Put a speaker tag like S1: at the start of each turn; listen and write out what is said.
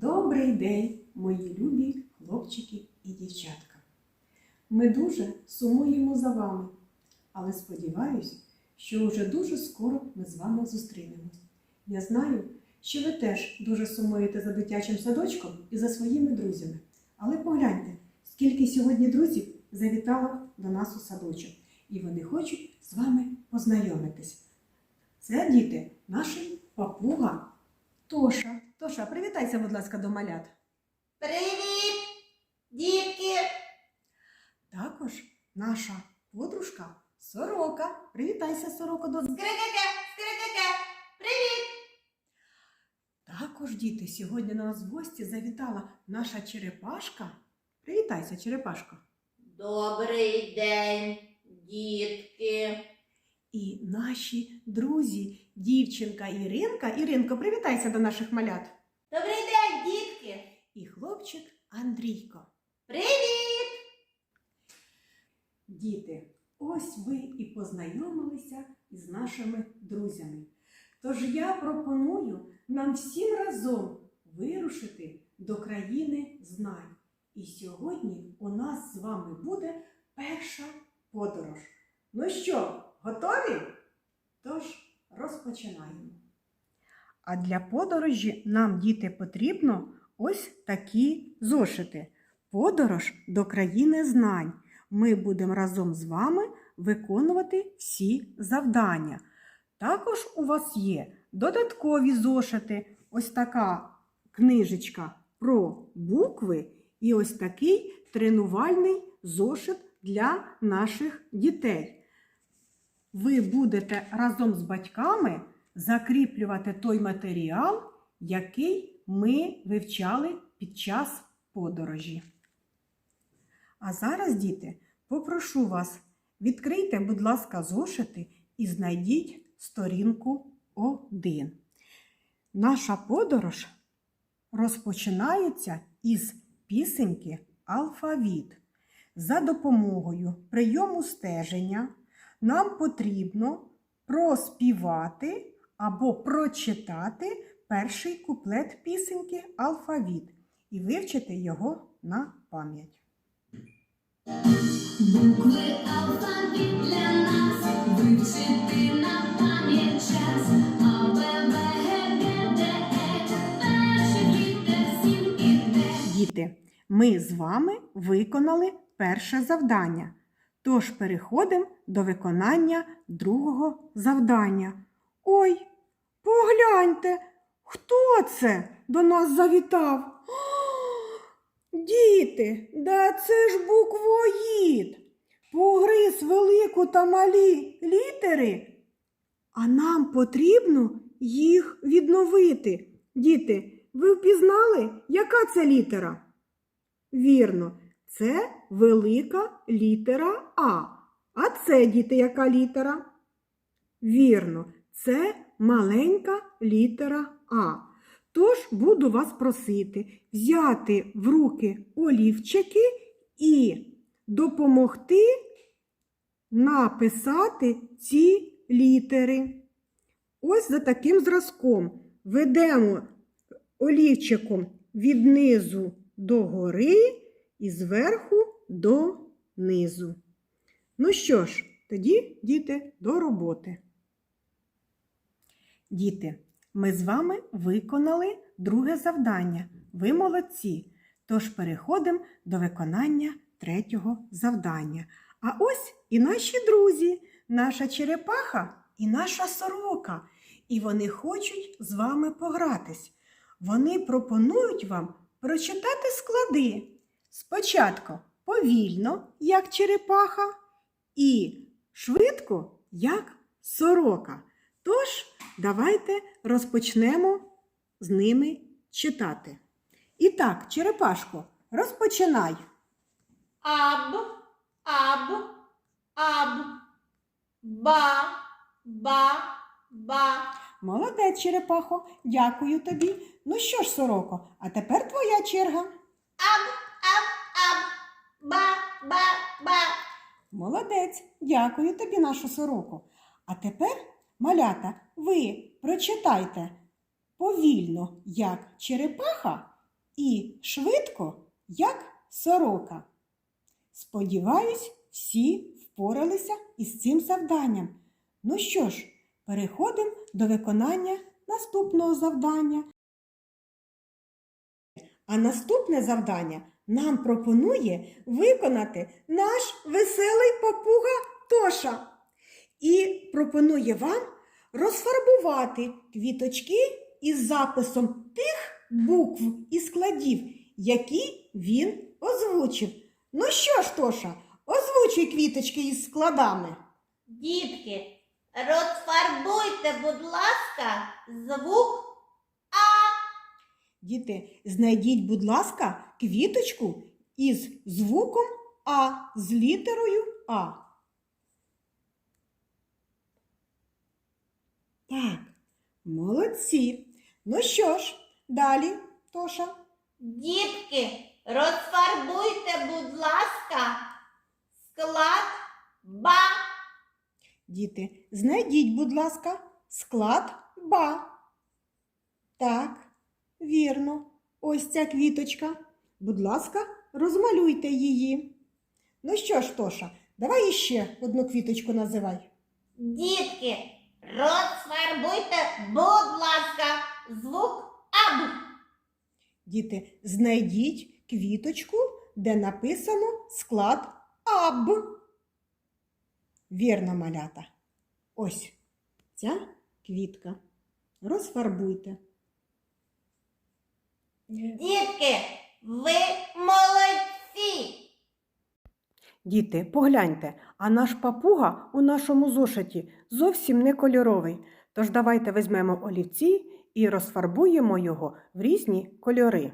S1: Добрий день, мої любі хлопчики і дівчатка. Ми дуже сумуємо за вами, але сподіваюсь, що вже дуже скоро ми з вами зустрінемось. Я знаю, що ви теж дуже сумуєте за дитячим садочком і за своїми друзями. Але погляньте, скільки сьогодні друзів завітало до нас у садочок, і вони хочуть з вами познайомитись. Це діти, наші папуга Тоша. Тоша, привітайся, будь ласка, до малят.
S2: Привіт, дітки!
S1: Також наша подружка Сорока. Привітайся, Сорока, до
S2: Скрикаке, скрикаке! Привіт!
S1: Також, діти, сьогодні на нас в гості завітала наша черепашка. Привітайся, черепашка.
S2: Добрий день, дітки!
S1: І наші друзі, дівчинка Іринка. Іринко, привітайся до наших малят.
S2: Добрий день, дітки!
S1: І хлопчик Андрійко.
S2: Привіт!
S1: Діти, ось ви і познайомилися із нашими друзями. Тож я пропоную нам всім разом вирушити до країни знань. І сьогодні у нас з вами буде перша подорож. Ну що, готові? Тож розпочинаємо. А для подорожі нам, діти, потрібно ось такі зошити. Подорож до країни знань ми будемо разом з вами виконувати всі завдання. Також у вас є додаткові зошити, ось така книжечка про букви і ось такий тренувальний зошит для наших дітей. Ви будете разом з батьками закріплювати той матеріал, який ми вивчали під час подорожі. А зараз, діти, попрошу вас, відкрийте, будь ласка, зошити і знайдіть сторінку 1. Наша подорож розпочинається із пісеньки Алфавіт. За допомогою прийому стеження нам потрібно проспівати або прочитати перший куплет пісеньки Алфавіт і вивчити його на пам'ять.
S3: Букви алфавіт для нас вивчити на пам'ять час. А, Б, В, Г, Г, Д, Е, перших літер сім і Д.
S1: Діти, ми з вами виконали перше завдання. Тож переходимо до виконання другого завдання. Ой, погляньте, хто це до нас завітав? О, діти, да це ж буквоїд. Погриз велику та малі літери. А нам потрібно їх відновити. Діти, ви впізнали, яка це літера? Вірно, це велика літера А. А це, діти, яка літера? Вірно, це маленька літера А. Тож буду вас просити взяти в руки олівчики і допомогти написати ці літери. Ось за таким зразком ведемо олівчиком від низу до гори і зверху до низу. Ну що ж, тоді, діти, до роботи. Діти, ми з вами виконали друге завдання. Ви молодці. Тож переходимо до виконання третього завдання. А ось і наші друзі, наша черепаха і наша сорока. І вони хочуть з вами погратись. Вони пропонують вам прочитати склади. Спочатку повільно, як черепаха, і швидко, як сорока. Тож, давайте розпочнемо з ними читати. І так, черепашко, розпочинай.
S2: Аб, аб, аб, ба, ба, ба.
S1: Молодець, черепахо, дякую тобі. Ну що ж, сороко, а тепер твоя черга.
S2: Аб, ба, ба, ба.
S1: Молодець, дякую тобі, нашу сороко. А тепер, малята, ви прочитайте повільно, як черепаха, і швидко, як сорока. Сподіваюсь, всі впоралися із цим завданням. Ну що ж, переходимо до виконання наступного завдання. А наступне завдання нам пропонує виконати наш веселий папуга Тоша. І пропонує вам розфарбувати квіточки із записом тих букв і складів, які він озвучив. Ну що ж, Тоша, озвучуй квіточки із складами.
S2: Дітки, розфарбуйте, будь ласка, звук
S1: Діти, знайдіть, будь ласка, квіточку із звуком А, з літерою А. Так, молодці. Ну що ж, далі, Тоша.
S2: Дітки, розфарбуйте, будь ласка, склад ба.
S1: Діти, знайдіть, будь ласка, склад БА. Так, вірно. Ось ця квіточка. Будь ласка, розмалюйте її. Ну що ж, Тоша, давай іще одну квіточку називай.
S2: Дітки, розфарбуйте, будь ласка, звук аб.
S1: Діти, знайдіть квіточку, де написано склад АБ. Вірно, малята. Ось ця квітка. Розфарбуйте.
S2: Дітки, ви молодці!
S1: Діти, погляньте, а наш папуга у нашому зошиті зовсім не кольоровий. Тож давайте візьмемо олівці і розфарбуємо його в різні кольори.